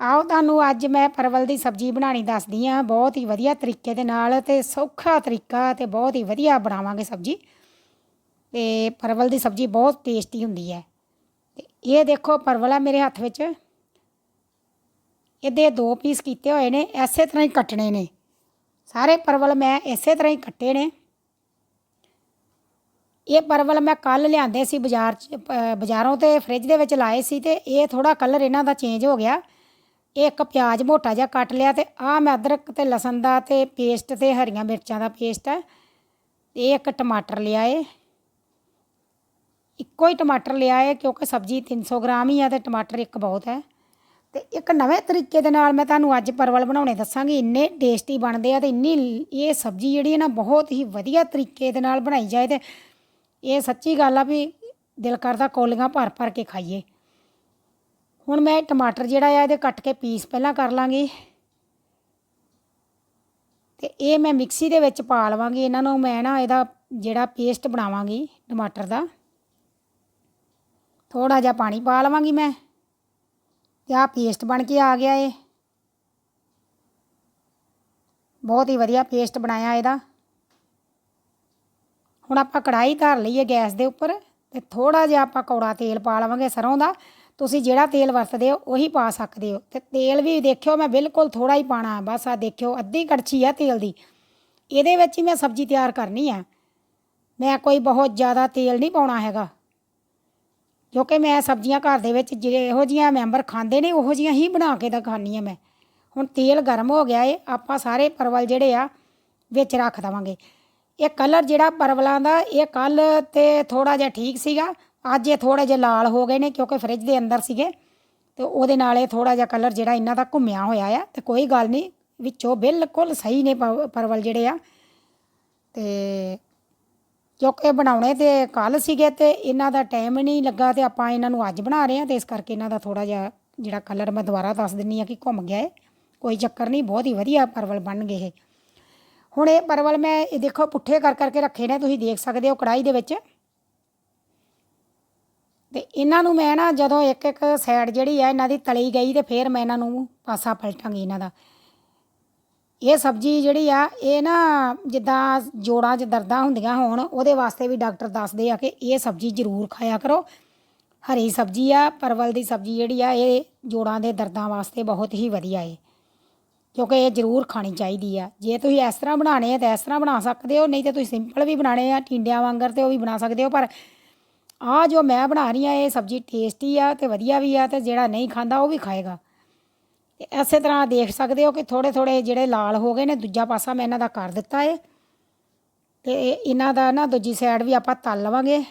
ਆਓ ਤੁਹਾਨੂੰ ਅੱਜ ਮੈਂ ਪਰਵਲ ਦੀ ਸਬਜ਼ੀ ਬਣਾਣੀ ਦੱਸਦੀ ਆ ਬਹੁਤ ਹੀ ਵਧੀਆ ਤਰੀਕੇ ਦੇ ਨਾਲ ਤੇ ਸੌਖਾ ਤਰੀਕਾ ਤੇ ਬਹੁਤ ਹੀ ਵਧੀਆ ਬਣਾਵਾਂਗੇ ਸਬਜ਼ੀ। ਤੇ ਪਰਵਲ ਦੀ ਸਬਜ਼ੀ ਬਹੁਤ ਟੇਸਟੀ ਹੁੰਦੀ ਹੈ। ਤੇ ਇਹ ਦੇਖੋ ਪਰਵਲ ਆ ਮੇਰੇ ਹੱਥ ਵਿੱਚ। ਇਹਦੇ ਦੋ ਪੀਸ ਕੀਤੇ ਹੋਏ ਨੇ ਐਸੇ ਤਰ੍ਹਾਂ ਹੀ ਕੱਟਣੇ ਨੇ। ਸਾਰੇ ਪਰਵਲ ਮੈਂ ਇਸੇ ਤਰ੍ਹਾਂ ਹੀ ਕੱਟੇ ਨੇ। ਇਹ ਪਰਵਲ ਮੈਂ ਕੱਲ ਲਿਆਂਦੇ ਸੀ ਬਾਜ਼ਾਰ ਚ ਪ- ਬਾਜ਼ਾਰੋਂ ਤੇ ਫ੍ਰਿਜ ਦੇ ਵਿੱਚ ਲਾਏ ਸੀ ਤੇ ਇਹ ਥੋੜਾ ਕਲਰ ਇਹਨਾਂ ਦਾ ਚੇਂਜ ਹੋ ਗਿਆ। ਇੱਕ ਪਿਆਜ਼ ਮੋਟਾ ਜਿਹਾ ਕੱਟ ਲਿਆ ਤੇ ਆਹ ਮੈਂ ਅਦਰਕ ਤੇ ਲਸਣ ਦਾ ਤੇ ਪੇਸਟ ਤੇ ਹਰੀਆਂ ਮਿਰਚਾਂ ਦਾ ਪੇਸਟ ਹੈ। ਇਹ ਇੱਕ ਟਮਾਟਰ ਲਿਆ ਏ। ਇੱਕੋ ਹੀ ਟਮਾਟਰ ਲਿਆ ਏ ਕਿਉਂਕਿ ਸਬਜ਼ੀ 300 ਗ੍ਰਾਮ ਹੀ ਆ ਤੇ ਟਮਾਟਰ ਇੱਕ ਬਹੁਤ ਹੈ। ਤੇ ਇੱਕ ਨਵੇਂ ਤਰੀਕੇ ਦੇ ਨਾਲ ਮੈਂ ਤੁਹਾਨੂੰ ਅੱਜ ਪਰਵਲ ਬਣਾਉਣੇ ਦੱਸਾਂਗੀ। ਇੰਨੇ ਟੇਸਟੀ ਬਣਦੇ ਆ ਤੇ ਇੰਨੀ ਇਹ ਸਬਜ਼ੀ ਜਿਹੜੀ ਹੈ ਨਾ ਬਹੁਤ ਹੀ ਵਧੀਆ ਤਰੀਕੇ ਦੇ ਨਾਲ ਬਣਾਈ ਜਾਏ ਤੇ ਇਹ ਸੱਚੀ ਗੱਲ ਆ ਵੀ ਦਿਲ ਕਰਦਾ ਕੌਲੀਆਂ ਭਰ ਭਰ ਕੇ ਖਾਈਏ। ਹੁਣ ਮੈਂ ਟਮਾਟਰ ਜਿਹੜਾ ਆ ਇਹਦੇ ਕੱਟ ਕੇ ਪੀਸ ਪਹਿਲਾਂ ਕਰ ਲਾਂਗੀ। ਤੇ ਇਹ ਮੈਂ ਮਿਕਸੀ ਦੇ ਵਿੱਚ ਪਾ ਲਵਾਂਗੀ। ਇਹਨਾਂ ਨੂੰ ਮੈਂ ਨਾ ਇਹਦਾ ਜਿਹੜਾ ਪੇਸਟ ਬਣਾਵਾਂਗੀ ਟਮਾਟਰ ਦਾ ਥੋੜਾ ਜਿਹਾ ਪਾਣੀ ਪਾ ਲਵਾਂਗੀ ਮੈਂ। ਤੇ ਆਹ ਪੇਸਟ ਬਣ ਕੇ ਆ ਗਿਆ ਏ ਬਹੁਤ ਹੀ ਵਧੀਆ ਪੇਸਟ ਬਣਾਇਆ ਇਹਦਾ। ਹੁਣ ਆਪਾਂ ਕੜਾਈ ਧਰ ਲਈਏ ਗੈਸ ਦੇ ਉੱਪਰ ਤੇ ਥੋੜਾ ਜਿਹਾ ਆਪਾਂ ਕੌੜਾ ਤੇਲ ਪਾ ਲਵਾਂਗੇ ਸਰੋਂ ਦਾ। ਤੁਸੀਂ ਜਿਹੜਾ ਤੇਲ ਵਰਤਦੇ ਹੋ, ਉਹੀ ਪਾ ਸਕਦੇ ਹੋ। ਤੇ ਤੇਲ ਵੀ ਦੇਖਿਓ, ਮੈਂ ਬਿਲਕੁਲ ਥੋੜਾ ਹੀ ਪਾਣਾ ਬਸ ਆ ਦੇਖਿਓ, ਅੱਧੀ ਕੜਛੀ ਆ ਤੇਲ ਦੀ। ਇਹਦੇ ਵਿੱਚ ਹੀ ਮੈਂ ਸਬਜ਼ੀ ਤਿਆਰ ਕਰਨੀ ਆ। ਮੈਂ ਕੋਈ ਬਹੁਤ ਜ਼ਿਆਦਾ ਤੇਲ ਨਹੀਂ ਪਾਉਣਾ ਹੈਗਾ। ਕਿਉਂਕਿ ਮੈਂ ਸਬਜ਼ੀਆਂ ਘਰ ਦੇ ਵਿੱਚ ਜਿਹੜੇ ਇਹੋ ਜੀਆਂ ਮੈਂਬਰ ਖਾਂਦੇ ਨੇ, ਉਹੋ ਜੀਆਂ ਹੀ ਬਣਾ ਕੇ ਤਾਂ ਖਾਂਦੀ ਆ ਮੈਂ। ਹੁਣ ਤੇਲ ਗਰਮ ਹੋ ਗਿਆ ਏ, ਆਪਾਂ ਸਾਰੇ ਪਰਵਲ ਜਿਹੜੇ ਆ, ਵਿੱਚ ਰੱਖ ਦਵਾਂਗੇ। ਇਹ ਕਲਰ ਜਿਹੜਾ ਪਰਵਲਾਂ ਦਾ, ਇਹ ਕੱਲ ਤੇ ਥੋੜਾ ਜਿਹਾ ਠੀਕ ਸੀਗਾ। ਅੱਜ ਇਹ ਥੋੜੇ ਜਿਹਾ ਲਾਲ ਹੋ ਗਏ ਨੇ ਕਿਉਂਕਿ ਫ੍ਰਿਜ ਦੇ ਅੰਦਰ ਸੀਗੇ ਤੇ ਉਹਦੇ ਨਾਲ ਇਹ ਥੋੜਾ ਜਿਹਾ ਕਲਰ ਜਿਹੜਾ ਇਹਨਾਂ ਦਾ ਘੁੰਮਿਆ ਹੋਇਆ ਆ ਤੇ ਕੋਈ ਗੱਲ ਨਹੀਂ, ਵਿੱਚੋਂ ਬਿਲਕੁਲ ਸਹੀ ਨੇ ਪਰਵਲ ਜਿਹੜੇ ਆ। ਤੇ ਕਿਉਂਕਿ ਬਣਾਉਣੇ ਤੇ ਕੱਲ ਸੀਗੇ ਤੇ ਇਹਨਾਂ ਦਾ ਟਾਈਮ ਨਹੀਂ ਲੱਗਾ ਤੇ ਆਪਾਂ ਇਹਨਾਂ ਨੂੰ ਅੱਜ ਬਣਾ ਰਹੇ ਹਾਂ ਤੇ ਇਸ ਕਰਕੇ ਇਹਨਾਂ ਦਾ ਥੋੜਾ ਜਿਹਾ ਜਿਹੜਾ ਕਲਰ ਮੈਂ ਦੁਬਾਰਾ ਦੱਸ ਦਿੰਨੀ ਆ ਕਿ ਘੁੰਮ ਗਿਆ ਹੈ ਕੋਈ ਚੱਕਰ ਨਹੀਂ, ਬਹੁਤ ਹੀ ਵਧੀਆ ਪਰਵਲ ਬਣ ਗਏ ਇਹ। ਹੁਣ ਇਹ ਪਰਵਲ ਮੈਂ, ਇਹ ਦੇਖੋ, ਪੁੱਠੇ ਕਰ ਕਰਕੇ ਰੱਖੇ ਨੇ, ਤੁਸੀਂ ਦੇਖ ਸਕਦੇ ਹੋ ਕੜਾਈ ਦੇ ਵਿੱਚ। ਤੇ ਇਹਨਾਂ ਨੂੰ ਮੈਂ ਨਾ ਜਦੋਂ ਇੱਕ ਇੱਕ ਸਾਈਡ ਜਿਹੜੀ ਆ ਇਹਨਾਂ ਦੀ ਤਲੀ ਗਈ ਤੇ ਫਿਰ ਮੈਂ ਇਹਨਾਂ ਨੂੰ ਪਾਸਾ ਪਲਟਾਂਗੀ ਇਹਨਾਂ ਦਾ। ਇਹ ਸਬਜ਼ੀ ਜਿਹੜੀ ਆ, ਇਹ ਨਾ ਜਿੱਦਾਂ ਜੋੜਾਂ 'ਚ ਦਰਦਾਂ ਹੁੰਦੀਆਂ ਹੋਣ, ਉਹਦੇ ਵਾਸਤੇ ਵੀ ਡਾਕਟਰ ਦੱਸਦੇ ਆ ਕਿ ਇਹ ਸਬਜ਼ੀ ਜ਼ਰੂਰ ਖਾਇਆ ਕਰੋ। ਹਰੀ ਸਬਜ਼ੀ ਆ, ਪਰਵਲ ਦੀ ਸਬਜ਼ੀ ਜਿਹੜੀ ਆ, ਇਹ ਜੋੜਾਂ ਦੇ ਦਰਦਾਂ ਵਾਸਤੇ ਬਹੁਤ ਹੀ ਵਧੀਆ ਏ, ਕਿਉਂਕਿ ਇਹ ਜ਼ਰੂਰ ਖਾਣੀ ਚਾਹੀਦੀ ਆ। ਜੇ ਤੁਸੀਂ ਇਸ ਤਰ੍ਹਾਂ ਬਣਾਣੇ ਆ ਤਾਂ ਇਸ ਤਰ੍ਹਾਂ ਬਣਾ ਸਕਦੇ ਹੋ, ਨਹੀਂ ਤਾਂ ਤੁਸੀਂ ਸਿੰਪਲ ਵੀ ਬਣਾਣੇ ਆ, ਟਿੰਡਿਆਂ ਵਾਂਗਰ ਤੇ ਉਹ ਵੀ ਬਣਾ ਸਕਦੇ ਹੋ, ਪਰ ਆ ਜੋ ਮੈਂ ਬਣਾ ਰਹੀ ਆ ਇਹ ਸਬਜ਼ੀ ਟੇਸਟੀ ਆ ਤੇ ਵਧੀਆ ਵੀ ਆ ਤੇ ਜਿਹੜਾ ਨਹੀਂ ਖਾਂਦਾ ਉਹ ਵੀ ਖਾਏਗਾ। ਤੇ ਇਸੇ ਤਰ੍ਹਾਂ ਦੇਖ ਸਕਦੇ ਹੋ ਕਿ ਥੋੜੇ ਥੋੜੇ ਜਿਹੜੇ ਲਾਲ ਹੋ ਗਏ ਨੇ, ਦੂਜਾ ਪਾਸਾ ਮੈਂ ਇਹਨਾਂ ਦਾ ਕਰ ਦਿੱਤਾ ਏ। ਤੇ ਇਹ- ਇਹਨਾਂ ਦਾ ਨਾ, ਦੂਜੀ ਸਾਈਡ ਵੀ ਆਪਾਂ ਤਲ ਲਵਾਂਗੇ।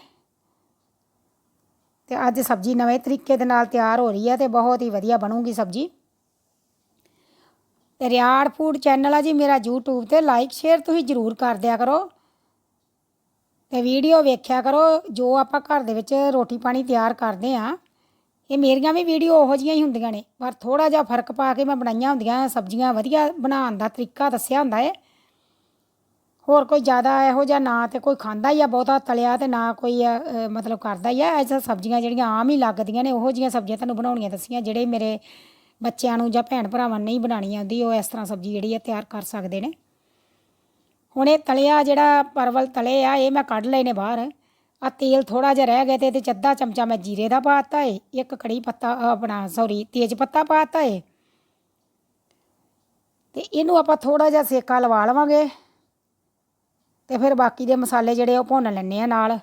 ਤੇ ਅੱਜ ਸਬਜ਼ੀ ਨਵੇਂ ਤਰੀਕੇ ਦੇ ਨਾਲ ਤਿਆਰ ਹੋ ਰਹੀ ਹੈ ਤੇ ਬਹੁਤ ਹੀ ਵਧੀਆ ਬਣੂਗੀ ਸਬਜ਼ੀ। ਤੇ ਰਿਆੜ ਫੂਡ ਚੈਨਲ ਆ ਜੀ, ਮੇਰਾ YouTube ਤੇ ਲਾਈਕ ਸ਼ੇਅਰ ਤੁਸੀਂ ਜ਼ਰੂਰ ਕਰ ਦਿਆ ਕਰੋ। ਤੇ ਵੀਡੀਓ ਵੇਖਿਆ ਕਰੋ, ਜੋ ਆਪਾਂ ਘਰ ਦੇ ਵਿੱਚ ਰੋਟੀ ਪਾਣੀ ਤਿਆਰ ਕਰਦੇ ਆ ਇਹ ਮੇਰੀਆਂ ਵੀ ਵੀਡੀਓ ਉਹੋ ਜਿਹੀਆਂ ਹੀ ਹੁੰਦੀਆਂ ਨੇ। ਪਰ ਥੋੜਾ ਜਿਹਾ ਫ਼ਰਕ ਪਾ ਕੇ ਮੈਂ ਬਣਾਈਆਂ ਹੁੰਦੀਆਂ, ਸਬਜ਼ੀਆਂ ਵਧੀਆ ਬਣਾਉਣ ਦਾ ਤਰੀਕਾ ਦੱਸਿਆ ਹੁੰਦਾ ਏ। ਹੋਰ ਕੋਈ ਜ਼ਿਆਦਾ ਇਹੋ ਜਿਹਾ ਨਾ ਤੇ ਕੋਈ ਖਾਂਦਾ ਹੀ ਆ ਬਹੁਤਾ ਤਲਿਆ ਤੇ ਨਾ ਕੋਈ ਮਤਲਬ ਕਰਦਾ ਹੀ ਆ। ਐਸਾ ਸਬਜ਼ੀਆਂ ਜਿਹੜੀਆਂ ਆਮ ਹੀ ਲੱਗਦੀਆਂ ਨੇ, ਉਹੋ ਜਿਹੀਆਂ ਸਬਜ਼ੀਆਂ ਤੁਹਾਨੂੰ ਬਣਾਉਣੀਆਂ ਦੱਸੀਆਂ, ਜਿਹੜੇ ਮੇਰੇ ਬੱਚਿਆਂ ਨੂੰ ਜਾਂ ਭੈਣ ਭਰਾਵਾਂ ਨੂੰ ਨਹੀਂ ਬਣਾਉਣੀ ਆਉਂਦੀ ਉਹ ਇਸ ਤਰ੍ਹਾਂ ਸਬਜ਼ੀ ਜਿਹੜੀ ਆ ਤਿਆਰ ਕਰ ਸਕਦੇ ਨੇ। ਹੁਣ ਇਹ ਤਲਿਆ ਜਿਹੜਾ ਪਰਵਲ ਤਲੇ ਆ, ਇਹ ਮੈਂ ਕੱਢ ਲਏ ਨੇ ਬਾਹਰ। ਆ ਤੇਲ ਥੋੜਾ ਜਿਹਾ ਰਹਿ ਗਿਆ ਤੇ ਇਹਦੇ ਚ ਅੱਧਾ ਚਮਚਾ ਮੈਂ ਜੀਰੇ ਦਾ ਪਾਤਾ ਏ, ਇੱਕ ਕੜੀ ਪੱਤਾ ਆਪਣਾ ਸੌਰੀ ਤੇਜ ਪੱਤਾ ਪਾਤਾ ਏ। ਤੇ ਇਹਨੂੰ ਆਪਾਂ ਥੋੜਾ ਜਿਹਾ ਸੇਕਾ ਲਵਾ ਲਵਾਂਗੇ ਤੇ ਫਿਰ ਬਾਕੀ ਦੇ ਮਸਾਲੇ ਜਿਹੜੇ ਉਹ ਭੁੰਨ ਲੈਣੇ ਆ ਨਾਲ।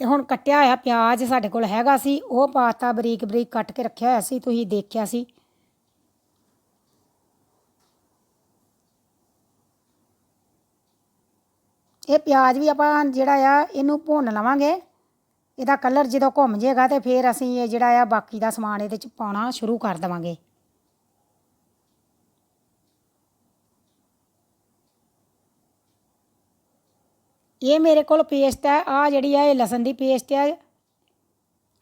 ਤੇ ਹੁਣ ਕੱਟਿਆ ਹੋਇਆ ਪਿਆਜ਼ ਸਾਡੇ ਕੋਲ ਹੈਗਾ ਸੀ, ਉਹ ਪਾਤਾ ਬਰੀਕ ਬਰੀਕ ਕੱਟ ਕੇ ਰੱਖਿਆ ਹੋਇਆ ਸੀ, ਤੁਸੀਂ ਦੇਖਿਆ ਸੀ। ਇਹ ਪਿਆਜ਼ ਵੀ ਆਪਾਂ ਜਿਹੜਾ ਆ, ਇਹਨੂੰ ਭੁੰਨ ਲਵਾਂਗੇ। ਇਹਦਾ ਕਲਰ ਜਦੋਂ ਘੁੰਮ ਜਾਏਗਾ ਤੇ ਫਿਰ ਅਸੀਂ ਇਹ ਜਿਹੜਾ ਆ, ਬਾਕੀ ਦਾ ਸਮਾਨ ਇਹਦੇ ਚ ਪਾਉਣਾ ਸ਼ੁਰੂ ਕਰ ਦੇਵਾਂਗੇ। ਇਹ ਮੇਰੇ ਕੋਲ ਪੇਸਟ ਹੈ ਆ ਜਿਹੜੀ ਆ, ਇਹ ਲਸਣ ਦੀ ਪੇਸਟ ਹੈ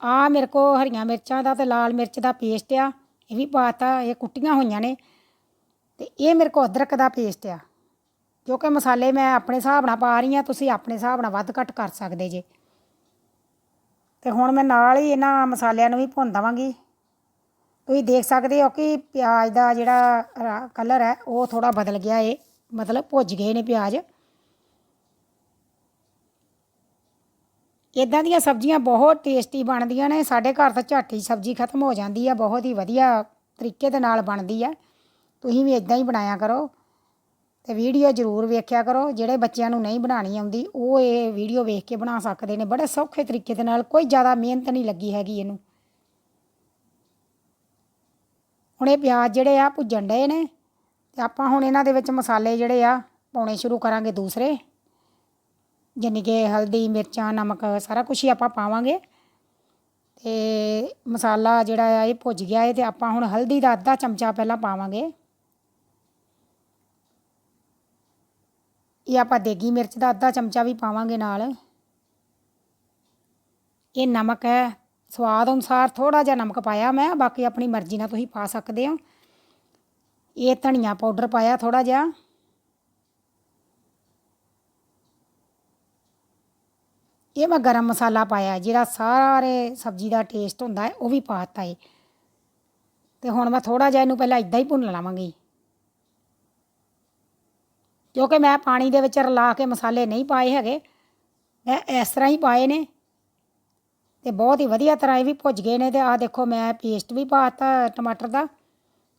ਆ ਮੇਰੇ ਕੋਲ ਹਰੀਆਂ ਮਿਰਚਾਂ ਦਾ ਤੇ ਲਾਲ ਮਿਰਚ ਦਾ ਪੇਸਟ ਆ। ਇਹ ਵੀ ਪਾਤਾ, ਇਹ ਕੁੱਟੀਆਂ ਹੋਈਆਂ ਨੇ। ਤੇ ਇਹ ਮੇਰੇ ਕੋਲ ਅਦਰਕ ਦਾ ਪੇਸਟ ਆ। ਕਿਉਂਕਿ ਮਸਾਲੇ ਮੈਂ ਆਪਣੇ ਹਿਸਾਬ ਨਾਲ ਪਾ ਰਹੀ ਹਾਂ, ਤੁਸੀਂ ਆਪਣੇ ਹਿਸਾਬ ਨਾਲ ਵੱਧ ਘੱਟ ਕਰ ਸਕਦੇ ਜੇ। ਤੇ ਹੁਣ ਮੈਂ ਨਾਲ ਹੀ ਇਹਨਾਂ ਮਸਾਲਿਆਂ ਨੂੰ ਵੀ ਭੁੰਨ ਦੇਵਾਂਗੀ। ਤੁਸੀਂ ਦੇਖ ਸਕਦੇ ਹੋ ਕਿ ਪਿਆਜ਼ ਦਾ ਜਿਹੜਾ ਕਲਰ ਹੈ, ਉਹ ਥੋੜਾ ਬਦਲ ਗਿਆ ਏ। ਮਤਲਬ ਭੁੱਜ ਗਏ ਨੇ ਪਿਆਜ਼। ਇਦਾਂ ਦੀਆਂ ਸਬਜ਼ੀਆਂ ਬਹੁਤ ਟੇਸਟੀ ਬਣਦੀਆਂ ਨੇ। ਸਾਡੇ ਘਰ ਤਾਂ ਝੱਟ ਹੀ ਸਬਜ਼ੀ ਖਤਮ ਹੋ ਜਾਂਦੀ ਆ। ਬਹੁਤ ਹੀ ਵਧੀਆ ਤਰੀਕੇ ਦੇ ਨਾਲ ਬਣਦੀ ਆ। ਤੁਸੀਂ ਵੀ ਇਦਾਂ ਹੀ ਬਣਾਇਆ ਕਰੋ। ਤੇ ਵੀਡੀਓ ਜ਼ਰੂਰ ਵੇਖਿਆ ਕਰੋ। ਜਿਹੜੇ ਬੱਚਿਆਂ ਨੂੰ ਨਹੀਂ ਬਣਾਣੀ ਆਉਂਦੀ, ਉਹ ਇਹ ਵੀਡੀਓ ਵੇਖ ਕੇ ਬਣਾ ਸਕਦੇ ਨੇ। ਬੜੇ ਸੌਖੇ ਤਰੀਕੇ ਦੇ ਨਾਲ ਕੋਈ ਜ਼ਿਆਦਾ ਮਿਹਨਤ ਨਹੀਂ ਲੱਗੀ ਹੈਗੀ ਇਹਨੂੰ। ਹੁਣ ਇਹ ਪਿਆਜ਼ ਜਿਹੜੇ ਆ ਭੁੱਜਣ ਡਏ ਨੇ, ਤੇ ਆਪਾਂ ਹੁਣ ਇਹਨਾਂ ਦੇ ਵਿੱਚ ਮਸਾਲੇ ਜਿਹੜੇ ਆ ਪਾਉਣੇ ਸ਼ੁਰੂ ਕਰਾਂਗੇ ਦੂਸਰੇ। ਜਿੰਨੀ ਕਿ ਹਲਦੀ, ਮਿਰਚਾਂ, ਨਮਕ, ਸਾਰਾ ਕੁਝ ਹੀ ਆਪਾਂ ਪਾਵਾਂਗੇ। ਤੇ ਮਸਾਲਾ ਜਿਹੜਾ ਆ ਇਹ ਭੁੱਜ ਗਿਆ ਹੈ ਤੇ ਆਪਾਂ ਹੁਣ ਹਲਦੀ ਦਾ ਅੱਧਾ ਚਮਚਾ ਪਹਿਲਾਂ ਪਾਵਾਂਗੇ। ਇਹ ਆਪਾਂ ਦੇਗੀ ਮਿਰਚ ਦਾ ਅੱਧਾ ਚਮਚਾ ਵੀ ਪਾਵਾਂਗੇ ਨਾਲ। ਇਹ ਨਮਕ ਹੈ। ਸਵਾਦ ਅਨੁਸਾਰ ਥੋੜਾ ਜਿਹਾ ਨਮਕ ਪਾਇਆ ਮੈਂ, ਬਾਕੀ ਆਪਣੀ ਮਰਜ਼ੀ ਨਾਲ ਤੁਸੀਂ ਪਾ ਸਕਦੇ ਹੋ। ਇਹ ਧਨੀਆ ਪਾਊਡਰ ਪਾਇਆ ਥੋੜਾ ਜਿਹਾ। ਇਹ ਮੈਂ ਗਰਮ ਮਸਾਲਾ ਪਾਇਆ, ਜਿਹੜਾ ਸਾਰੇ ਸਬਜ਼ੀ ਦਾ ਟੇਸਟ ਹੁੰਦਾ ਹੈ, ਉਹ ਵੀ ਪਾਤਾ ਏ। ਤੇ ਹੁਣ ਮੈਂ ਥੋੜਾ ਜਿਹਾ ਇਹਨੂੰ ਪਹਿਲਾਂ ਇਦਾਂ ਹੀ ਭੁੰਨ ਲਵਾਂਗੀ। ਕਿਉਂਕਿ ਮੈਂ ਪਾਣੀ ਦੇ ਵਿੱਚ ਰਲਾ ਕੇ ਮਸਾਲੇ ਨਹੀਂ ਪਾਏ ਹੈਗੇ, ਮੈਂ ਇਸ ਤਰ੍ਹਾਂ ਹੀ ਪਾਏ ਨੇ। ਤੇ ਬਹੁਤ ਹੀ ਵਧੀਆ ਤਰ੍ਹਾਂ ਇਹ ਵੀ ਭੁੱਜ ਗਏ ਨੇ ਤੇ ਆਹ ਦੇਖੋ ਮੈਂ ਪੇਸਟ ਵੀ ਪਾਤਾ ਟਮਾਟਰ ਦਾ।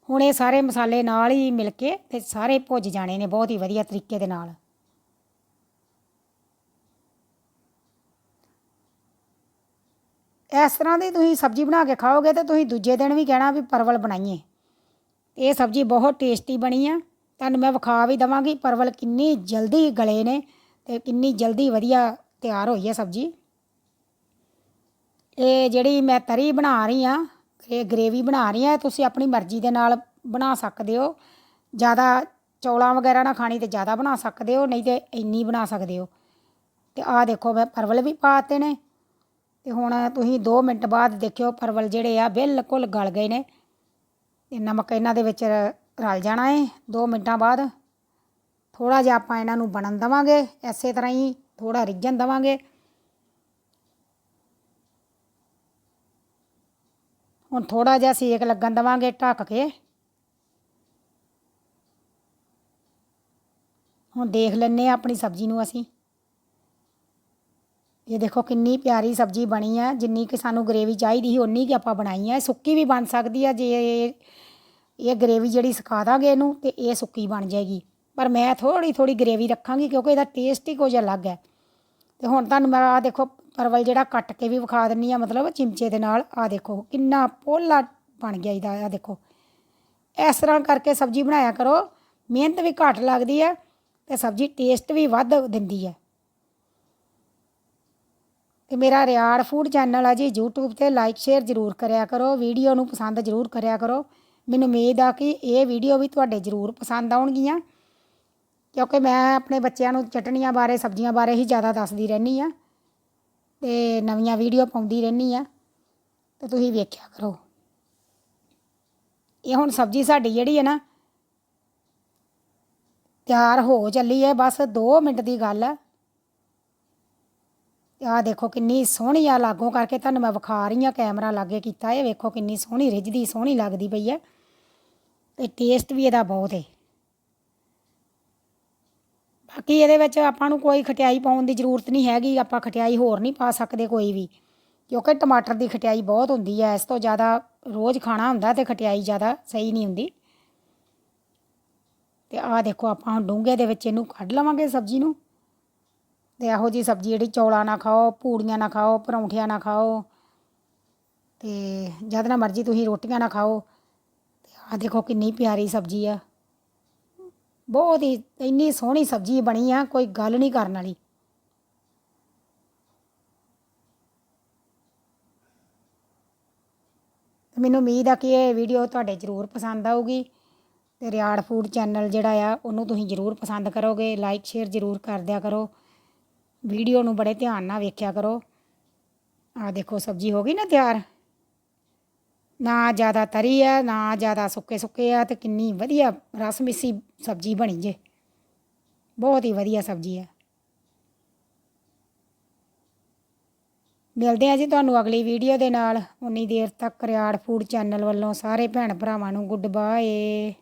ਹੁਣ ਇਹ ਸਾਰੇ ਮਸਾਲੇ ਨਾਲ ਹੀ ਮਿਲ ਕੇ ਤੇ ਸਾਰੇ ਭੁੱਜ ਜਾਣੇ ਨੇ ਬਹੁਤ ਹੀ ਵਧੀਆ ਤਰੀਕੇ ਦੇ ਨਾਲ। ਇਸ ਤਰ੍ਹਾਂ ਦੀ ਤੁਸੀਂ ਸਬਜ਼ੀ ਬਣਾ ਕੇ ਖਾਓਗੇ ਤੇ ਤੁਸੀਂ ਦੂਜੇ ਦਿਨ ਵੀ ਕਹਿਣਾ ਵੀ ਪਰਵਲ ਬਣਾਈਏ। ਇਹ ਸਬਜ਼ੀ ਬਹੁਤ ਟੇਸਟੀ ਬਣੀ ਆ। ਤੁਹਾਨੂੰ ਮੈਂ ਵਿਖਾ ਵੀ ਦਵਾਂਗੀ, ਪਰਵਲ ਕਿੰਨੀ ਜਲਦੀ ਗਲੇ ਨੇ ਤੇ ਕਿੰਨੀ ਜਲਦੀ ਵਧੀਆ ਤਿਆਰ ਹੋਈ ਹੈ ਸਬਜ਼ੀ। ਇਹ ਜਿਹੜੀ ਮੈਂ ਤਰੀ ਬਣਾ ਰਹੀ ਆ ਇਹ ਗ੍ਰੇਵੀ ਬਣਾ ਰਹੀ ਆ ਤੁਸੀਂ ਆਪਣੀ ਮਰਜ਼ੀ ਦੇ ਨਾਲ ਬਣਾ ਸਕਦੇ ਹੋ। ਜ਼ਿਆਦਾ ਚੌਲਾਂ ਵਗੈਰਾ ਨਾਲ ਖਾਣੀ ਤੇ ਜ਼ਿਆਦਾ ਬਣਾ ਸਕਦੇ ਹੋ, ਨਹੀਂ ਤੇ ਇੰਨੀ ਬਣਾ ਸਕਦੇ ਹੋ। ਤੇ ਆਹ ਦੇਖੋ, ਮੈਂ ਪਰਵਲ ਵੀ ਪਾਤੇ ਨੇ। ਤੇ ਹੁਣ ਤੁਸੀਂ 2 ਮਿੰਟ ਬਾਅਦ ਦੇਖਿਓ, ਪਰਵਲ ਜਿਹੜੇ ਆ ਬਿਲਕੁਲ ਗਲ ਗਏ ਨੇ। ਤੇ ਨਮਕ ਇਹਨਾਂ ਦੇ ਵਿੱਚ ਰਲ ਜਾਣਾ ਹੈ 2 ਮਿੰਟਾਂ ਬਾਅਦ। ਥੋੜਾ ਜਿਹਾ ਆਪਾਂ ਇਹਨਾਂ ਨੂੰ ਬਣਨ ਦਵਾਂਗੇ ਐਸੇ ਤਰ੍ਹਾਂ ਹੀ ਥੋੜਾ ਰਿੱਝਣ ਦਵਾਂਗੇ। ਹੁਣ ਥੋੜਾ ਜਿਹਾ ਸੇਕ ਲੱਗਣ ਦਵਾਂਗੇ ਢੱਕ ਕੇ। ਹੁਣ ਦੇਖ ਲੈਨੇ ਆ ਆਪਣੀ ਸਬਜ਼ੀ ਨੂੰ ਅਸੀਂ। ਇਹ ਦੇਖੋ ਕਿੰਨੀ ਪਿਆਰੀ ਸਬਜ਼ੀ ਬਣੀ ਆ, ਜਿੰਨੀ ਕਿ ਸਾਨੂੰ ਗ੍ਰੇਵੀ ਚਾਹੀਦੀ ਸੀ ਉਨੀ ਕਿ ਆਪਾਂ ਬਣਾਈ ਆ। ਸੁੱਕੀ ਵੀ ਬਣ ਸਕਦੀ ਆ ਜੇ ਇਹ ਗ੍ਰੇਵੀ ਜਿਹੜੀ ਸੁਕਾ ਦਾਂਗੇ ਇਹਨੂੰ ਤੇ ਇਹ ਸੁੱਕੀ ਬਣ ਜਾਏਗੀ। ਪਰ ਮੈਂ ਥੋੜੀ ਥੋੜੀ ਗ੍ਰੇਵੀ ਰੱਖਾਂਗੀ ਕਿਉਂਕਿ ਇਹਦਾ ਟੇਸਟ ਹੀ ਕੁਝ ਅਲੱਗ ਹੈ। ਤੇ ਹੁਣ ਤੁਹਾਨੂੰ ਮੈਂ ਆ ਦੇਖੋ ਪਰਵਲ ਜਿਹੜਾ ਕੱਟ ਕੇ ਵੀ ਵਿਖਾ ਦਿੰਨੀ ਆ, ਮਤਲਬ ਚਿਮਚੇ ਦੇ ਨਾਲ ਆ ਦੇਖੋ ਕਿੰਨਾ ਪੋਲਾ ਬਣ ਗਿਆ ਇਹਦਾ ਆ ਦੇਖੋ। ਇਸ ਤਰ੍ਹਾਂ ਕਰਕੇ ਸਬਜ਼ੀ ਬਣਾਇਆ ਕਰੋ, ਮਿਹਨਤ ਵੀ ਘੱਟ ਲੱਗਦੀ ਹੈ ਤੇ ਸਬਜ਼ੀ ਟੇਸਟ ਵੀ ਵੱਧ ਦਿੰਦੀ ਹੈ। ਤੇ ਮੇਰਾ ਰਿਆੜ ਫੂਡ ਚੈਨਲ ਆ ਜੀ, YouTube ਤੇ ਲਾਈਕ ਸ਼ੇਅਰ ਜ਼ਰੂਰ ਕਰਿਆ ਕਰੋ ਵੀਡੀਓ ਨੂੰ ਪਸੰਦ ਜ਼ਰੂਰ ਕਰਿਆ ਕਰੋ। ਮੈਨੂੰ ਉਮੀਦ ਆ ਕਿ ਇਹ ਵੀਡੀਓ ਵੀ ਤੁਹਾਡੇ ਜ਼ਰੂਰ ਪਸੰਦ ਆਉਣਗੀਆਂ, ਕਿਉਂਕਿ ਮੈਂ ਆਪਣੇ ਬੱਚਿਆਂ ਨੂੰ ਚਟਣੀਆਂ ਬਾਰੇ, ਸਬਜ਼ੀਆਂ ਬਾਰੇ ਹੀ ਜ਼ਿਆਦਾ ਦੱਸਦੀ ਰਹਿੰਦੀ ਆ ਤੇ ਨਵੀਆਂ ਵੀਡੀਓ ਪਾਉਂਦੀ ਰਹਿੰਦੀ ਆ ਤੇ ਤੁਸੀਂ ਵੇਖਿਆ ਕਰੋ। ਇਹ ਹੁਣ ਸਬਜ਼ੀ ਸਾਡੀ ਜਿਹੜੀ ਹੈ ਨਾ, ਤਿਆਰ ਹੋ ਚੱਲੀ ਹੈ, ਬਸ 2 ਮਿੰਟ ਦੀ ਗੱਲ ਹੈ। ਆ ਦੇਖੋ ਕਿੰਨੀ ਸੋਹਣੀ ਆ, ਲਾਗੋਂ ਕਰਕੇ ਤੁਹਾਨੂੰ ਮੈਂ ਵਿਖਾ ਰਹੀ ਆ ਕੈਮਰਾ ਲਾਗੇ ਕੀਤਾ, ਇਹ ਵੇਖੋ ਕਿੰਨੀ ਸੋਹਣੀ, ਰਿੱਝਦੀ ਸੋਹਣੀ ਲੱਗਦੀ ਪਈ ਹੈ। ਤੇ ਟੇਸਟ ਵੀ ਇਹਦਾ ਬਹੁਤ ਹੈ ਬਾਕੀ ਇਹਦੇ ਵਿੱਚ ਆਪਾਂ ਨੂੰ ਕੋਈ ਖਟਿਆਈ ਪਾਉਣ ਦੀ ਜ਼ਰੂਰਤ ਨਹੀਂ ਹੈਗੀ, ਆਪਾਂ ਖਟਿਆਈ ਹੋਰ ਨਹੀਂ ਪਾ ਸਕਦੇ ਕੋਈ ਵੀ। ਕਿਉਂਕਿ ਟਮਾਟਰ ਦੀ ਖਟਿਆਈ ਬਹੁਤ ਹੁੰਦੀ ਹੈ ਇਸ ਤੋਂ ਜ਼ਿਆਦਾ ਰੋਜ਼ ਖਾਣਾ ਹੁੰਦਾ ਤੇ ਖਟਿਆਈ ਜ਼ਿਆਦਾ ਸਹੀ ਨਹੀਂ ਹੁੰਦੀ। ਤੇ ਆਹ ਦੇਖੋ, ਆਪਾਂ ਹੁਣ ਡੂੰਘੇ ਦੇ ਵਿੱਚ ਇਹਨੂੰ ਕੱਢ ਲਵਾਂਗੇ ਸਬਜ਼ੀ ਨੂੰ। ਤੇ ਇਹੋ ਜੀ ਸਬਜ਼ੀ ਜਿਹੜੀ ਚੌਲਾਂ ਨਾ ਖਾਓ, ਪੂੜੀਆਂ ਨਾ ਖਾਓ, ਪਰੌਂਠਿਆਂ ਨਾ ਖਾਓ। ਤੇ ਜਦ ਨਾ ਮਰਜ਼ੀ ਤੁਸੀਂ ਰੋਟੀਆਂ ਨਾ ਖਾਓ ਤੇ ਆਹ ਦੇਖੋ ਕਿੰਨੀ ਪਿਆਰੀ ਸਬਜ਼ੀ ਆ। ਬਹੁਤ ਹੀ ਇੰਨੀ ਸੋਹਣੀ ਸਬਜ਼ੀ ਬਣੀ ਆ, ਕੋਈ ਗੱਲ ਨਹੀਂ ਕਰਨ ਵਾਲੀ। ਮੈਨੂੰ ਉਮੀਦ ਆ ਕਿ ਇਹ ਵੀਡੀਓ ਤੁਹਾਡੇ ਜ਼ਰੂਰ ਪਸੰਦ ਆਊਗੀ। ਤੇ ਰਿਆੜ ਫੂਡ ਚੈਨਲ ਜਿਹੜਾ ਆ, ਉਹਨੂੰ ਤੁਸੀਂ ਜ਼ਰੂਰ ਪਸੰਦ ਕਰੋਗੇ। ਲਾਈਕ, ਸ਼ੇਅਰ ਜ਼ਰੂਰ ਕਰ ਦਿਆ ਕਰੋ। ਵੀਡੀਓ ਨੂੰ ਬੜੇ ਧਿਆਨ ਨਾਲ ਵੇਖਿਆ ਕਰੋ। ਆ ਦੇਖੋ, ਸਬਜ਼ੀ ਹੋ ਗਈ ਨਾ ਤਿਆਰ? ਨਾ ਜ਼ਿਆਦਾ ਤਰੀ ਹੈ ਨਾ ਜ਼ਿਆਦਾ ਸੁੱਕੇ ਸੁੱਕੇ ਆ ਤੇ ਕਿੰਨੀ ਵਧੀਆ ਰਸ ਮਿੱਸੀ ਸਬਜ਼ੀ ਬਣੀ ਜੇ। ਬਹੁਤ ਹੀ ਵਧੀਆ ਸਬਜ਼ੀ ਹੈ ਮਿਲਦੇ ਆ ਜੀ ਤੁਹਾਨੂੰ ਅਗਲੀ ਵੀਡੀਓ ਦੇ ਨਾਲ। ਉਨੀ ਦੇਰ ਤੱਕ ਰਿਆੜ ਫੂਡ ਚੈਨਲ ਵੱਲੋਂ ਸਾਰੇ ਭੈਣ ਭਰਾਵਾਂ ਨੂੰ ਗੁੱਡ ਬਾਏ।